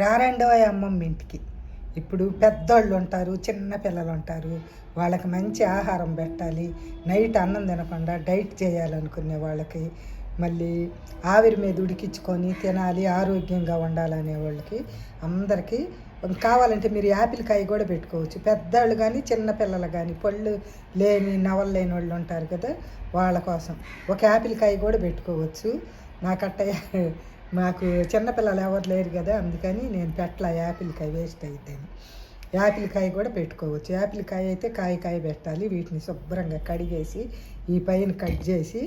రారండో అమ్మమ్మ ఇంటికి. ఇప్పుడు పెద్దోళ్ళు ఉంటారు చిన్న పిల్లలు ఉంటారు. వాళ్ళకి మంచి ఆహారం పెట్టాలి. నైట్ అన్నం తినకుండా డైట్ చేయాలనుకునే వాళ్ళకి మళ్ళీ ఆవిరి మీద ఉడికించుకొని తినాలి ఆరోగ్యంగా ఉండాలనే వాళ్ళకి అందరికీ కావాలంటే మీరు యాపిల్ కాయ కూడా పెట్టుకోవచ్చు. పెద్దవాళ్ళు కానీ చిన్నపిల్లలు కానీ పళ్ళు లేని నవలు లేని వాళ్ళు ఉంటారు కదా వాళ్ళ కోసం ఒక యాపిల్ కాయ కూడా పెట్టుకోవచ్చు. నాకట్ట మాకు చిన్నపిల్లలు ఎవరు లేరు కదా అందుకని నేను పెట్టల యాపిల్ కాయ వేస్ట్ అయిద్దని. యాపిల్ కాయ కూడా పెట్టుకోవచ్చు. యాపిల్ కాయ అయితే కాయ కాయ పెట్టాలి వీటిని శుభ్రంగా కడిగేసి ఈ పైన కట్ చేసి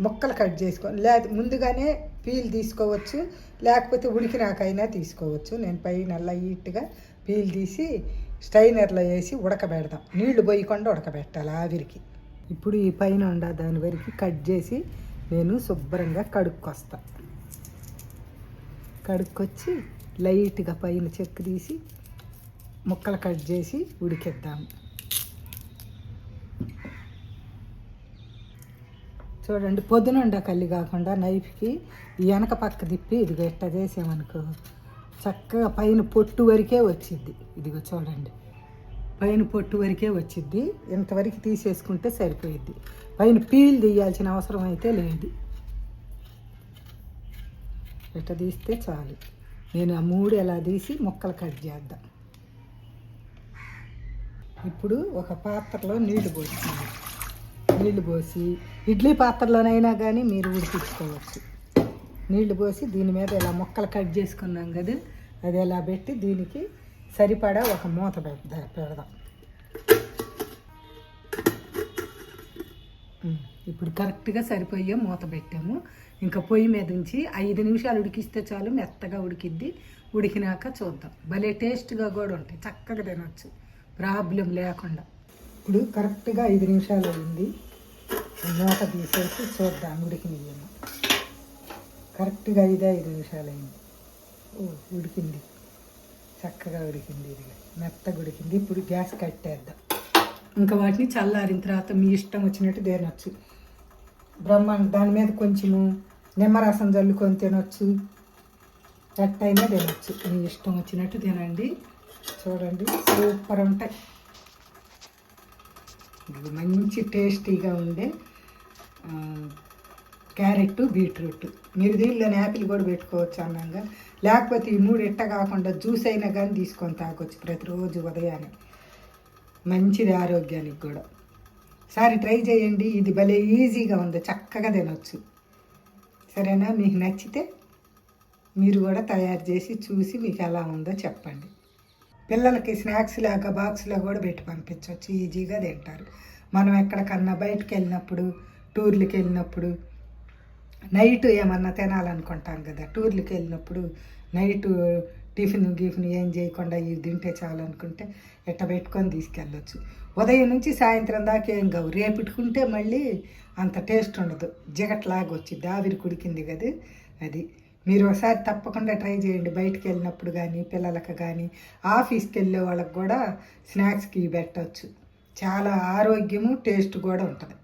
ముక్కలు కట్ చేసుకొని లే ముందుగానే పీల్ తీసుకోవచ్చు లేకపోతే ఉడికినాకైనా తీసుకోవచ్చు. నేను పైన లైట్గా పీల్ తీసి స్టైనర్లో వేసి ఉడకబెడదాం నీళ్ళు పోయకుండా ఉడకబెట్టాలి ఆవిరికి. ఇప్పుడు ఈ పైన ఉండ దాని వరకు కట్ చేసి నేను శుభ్రంగా కడుక్కొస్తాను కడుక్కొచ్చి లైట్గా పైన చెక్కు తీసి ముక్కలు కట్ చేసి ఉడికిద్దాము చూడండి పొద్దునుండ కల్లి కాకుండా నైఫ్కి వెనక పక్క తిప్పి ఇదిగో ఎట్ట చేసామనుకో చక్కగా పైన పొట్టు వరకే వచ్చింది ఇదిగో చూడండి పైన పొట్టు వరకే వచ్చింది ఇంతవరకు తీసేసుకుంటే సరిపోయిద్ది. పైన పీల్ తీయాల్సిన అవసరం అయితే లేదు. ఇట్ట తీస్తే చాలు. నేను ఆ మూడు ఎలా తీసి ముక్కలు కట్ చేద్దాం. ఇప్పుడు ఒక పాత్రలో నీళ్ళు పోసుకుంది. నీళ్ళు పోసి ఇడ్లీ పాత్రలోనైనా కానీ మీరు ఉడికించుకోవచ్చు. నీళ్ళు పోసి దీని మీద ఇలా ముక్కలు కట్ చేసుకున్నాం కదా అది ఎలా పెట్టి దీనికి సరిపడా ఒక మూత పెడదాం. ఇప్పుడు కరెక్ట్గా సరిపోయే మూత పెట్టాము. ఇంకా పొయ్యి మీద ఉంచి ఐదు నిమిషాలు ఉడికిస్తే చాలు మెత్తగా ఉడికిద్ది. ఉడికినాక చూద్దాం. భలే టేస్ట్గా కూడా ఉంటాయి. చక్కగా తినొచ్చు. ప్రాబ్లం లేకుండా. ఇప్పుడు కరెక్ట్గా ఐదు నిమిషాలు అయింది. మూత తీసేసి చూద్దాం ఉడికినయ్యాము కరెక్ట్గా ఐదు ఐదు నిమిషాలు అయింది. ఓ ఉడికింది. చక్కగా ఉడికింది ఇది మెత్తగా ఉడికింది. ఇప్పుడు గ్యాస్ కట్టేద్దాం ఇంకా వాటిని చల్లారిన తర్వాత మీ ఇష్టం వచ్చినట్టు తినొచ్చు. బ్రహ్మాండ దాని మీద కొంచెము నిమ్మరసం జల్లుకొని తినొచ్చు. ఎట్టయినా తినొచ్చు. మీ ఇష్టం వచ్చినట్టు తినండి. చూడండి సూపర్ ఉంటాయి. మంచి టేస్టీగా ఉండే క్యారెట్ బీట్రూట్. మీరు దీనిలోని యాపిల్ కూడా పెట్టుకోవచ్చు అన్నాగా. లేకపోతే ఈ మూడు ఇట్ట కాకుండా జ్యూస్ అయినా కానీ తీసుకొని తాగొచ్చు ప్రతిరోజు ఉదయాన్నే. మంచిది ఆరోగ్యానికి కూడా. సారి ట్రై చేయండి. ఇది భలే ఈజీగా ఉంది. చక్కగా తినొచ్చు. సరేనా? మీకు నచ్చితే మీరు కూడా తయారు చేసి చూసి మీకు ఎలా ఉందో చెప్పండి. పిల్లలకి స్నాక్స్ లాగా బాక్స్లో కూడా పెట్టి పంపించవచ్చు ఈజీగా తింటారు. మనం ఎక్కడికన్నా బయటకు వెళ్ళినప్పుడు టూర్లకి వెళ్ళినప్పుడు నైట్ ఏమన్నా తినాలనుకుంటాం కదా. టూర్లకి వెళ్ళినప్పుడు నైట్ టిఫిన్ గిఫిన్ ఏం చేయకుండా ఇవి తింటే చాలు అనుకుంటే ఎట్ట పెట్టుకొని తీసుకెళ్ళొచ్చు. ఉదయం నుంచి సాయంత్రం దాకా ఏం కావు. రేపిట్టుకుంటే మళ్ళీ అంత టేస్ట్ ఉండదు. జిగట్లాగా వచ్చింది ఆవిరి కుడికింది కదా? అది. మీరు ఒకసారి తప్పకుండా ట్రై చేయండి. బయటికి వెళ్ళినప్పుడు కానీ పిల్లలకు కానీ ఆఫీస్కి వెళ్ళే వాళ్ళకి కూడా స్నాక్స్కి పెట్టవచ్చు చాలా ఆరోగ్యము టేస్ట్ కూడా ఉంటుంది.